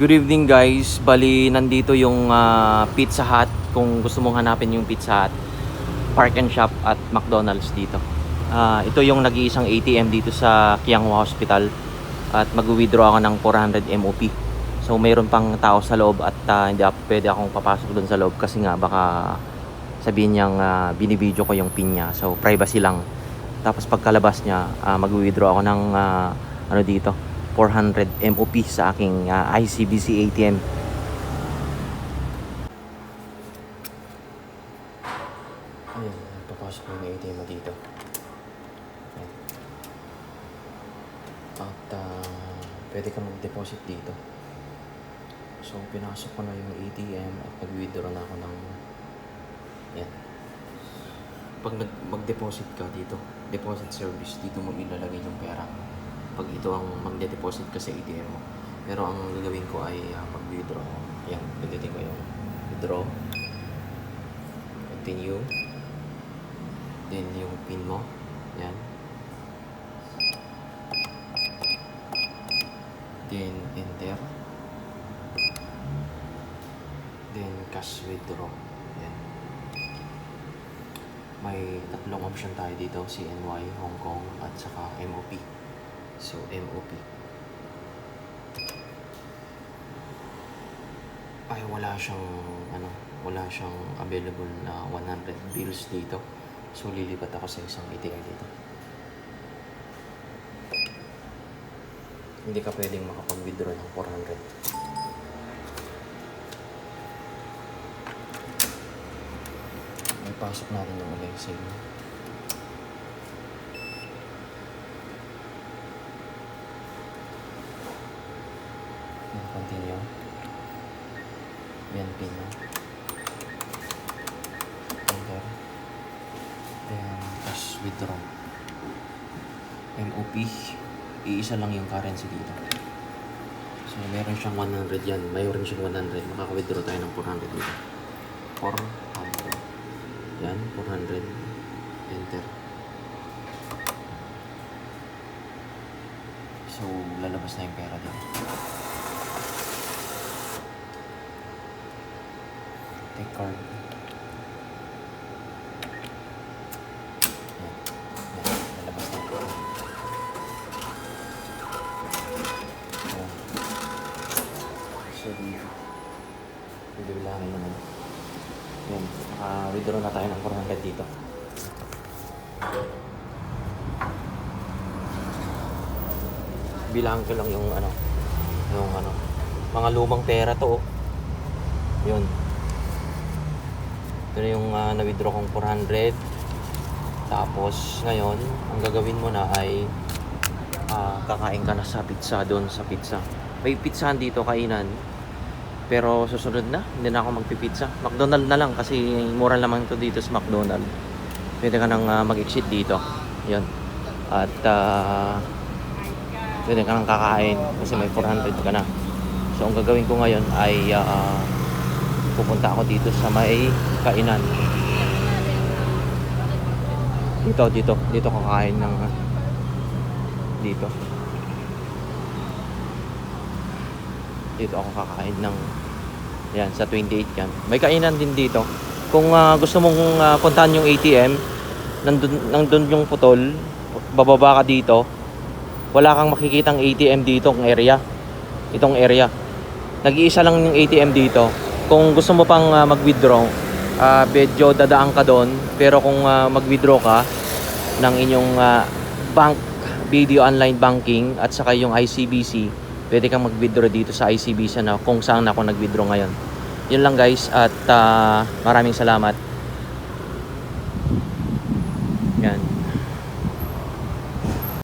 Good evening guys. Bali, nandito yung ah, Pizza Hut. Kung gusto mong hanapin yung Pizza Hut, Park and Shop at McDonald's dito. Ah, ito yung nag-iisang ATM dito sa Kianghua Hospital. At mag-withdraw ako ng 400 MOP. So mayroon pang tao sa loob at ah, hindi ako, pwede akong papasok doon sa loob kasi nga baka sabihin niyang uh, binibideo ko yung pin niya. So privacy lang. Tapos pagkalabas niya, ah, mag-withdraw ako ng ah, ano dito, 400 MOP sa aking ah, ICBC ATM. Ayun, papasok ko yung ATM mo dito. At ah, pwede ka mag-deposit dito. So, pinasok ko na yung ATM at nag-withdraw na ako ng yan. Pag mag-deposit ka dito, deposit service, dito mo ilalagay yung pera. Pag ito ang mag-deposit ka sa ATM mo. Pero ang gagawin ko ay ah, mag-withdraw. Yan, pindutin ko yung withdraw. Continue. Then yung pin mo. Yan. Then enter. Then cash withdraw. Yan. May tatlong option tayo dito, CNY, Hong Kong, at saka MOP. So, MOP. Ay, wala siyang, ano, wala siyang available na 100 bills dito. So, lilipat ako sa isang ATM dito. Hindi ka pwedeng makapag-withdraw ng 400. May pasok natin yung ulit. Sige. Yan, continue. Yan, pin. Enter. Then, cash withdraw. MOP. Iisa lang yung currency dito. So, meron siyang 100 yan. Mayroon siyang 100. Makaka-withdraw tayo ng 400 dito. 400. Yan, 400. Enter. So, lalabas na yung pera dito. Take card. Yan. Yan, lalabas na pera. Yan. So, naka-withdraw na tayo ng 400 dito. Bilang ko lang yung ano, yung ano, mga lumang pera to. oh. Yun. Ito na yung ah, na-withdraw kong 400. Tapos, ngayon, ang gagawin mo na ay ah, kakain ka na sa pizza doon sa pizza. May pizzahan dito kainan. Pero susunod na, hindi na ako magpipizza. McDonald na lang kasi mura naman to dito sa McDonald. Pwede ka nang ah, mag-exit dito. Yun. At ah, pwede ka nang kakain kasi may 400 ka na. So ang gagawin ko ngayon ay ah, pupunta ako dito sa may kainan. Dito, dito. Dito kakain ng ah, dito. dito ako kakain ng yan sa 28 yan may kainan din dito kung ah, gusto mong ah, puntahan yung ATM nandun, nandun yung putol bababa ka dito wala kang makikitang ATM dito ang area itong area nag-iisa lang yung ATM dito kung gusto mo pang ah, mag-withdraw ah, medyo dadaan ka doon pero kung ah, mag-withdraw ka ng inyong ah, bank video online banking at saka yung ICBC pwede kang mag-withdraw dito sa ICBC na kung saan ako nag-withdraw ngayon. Yun lang guys at ah, maraming salamat.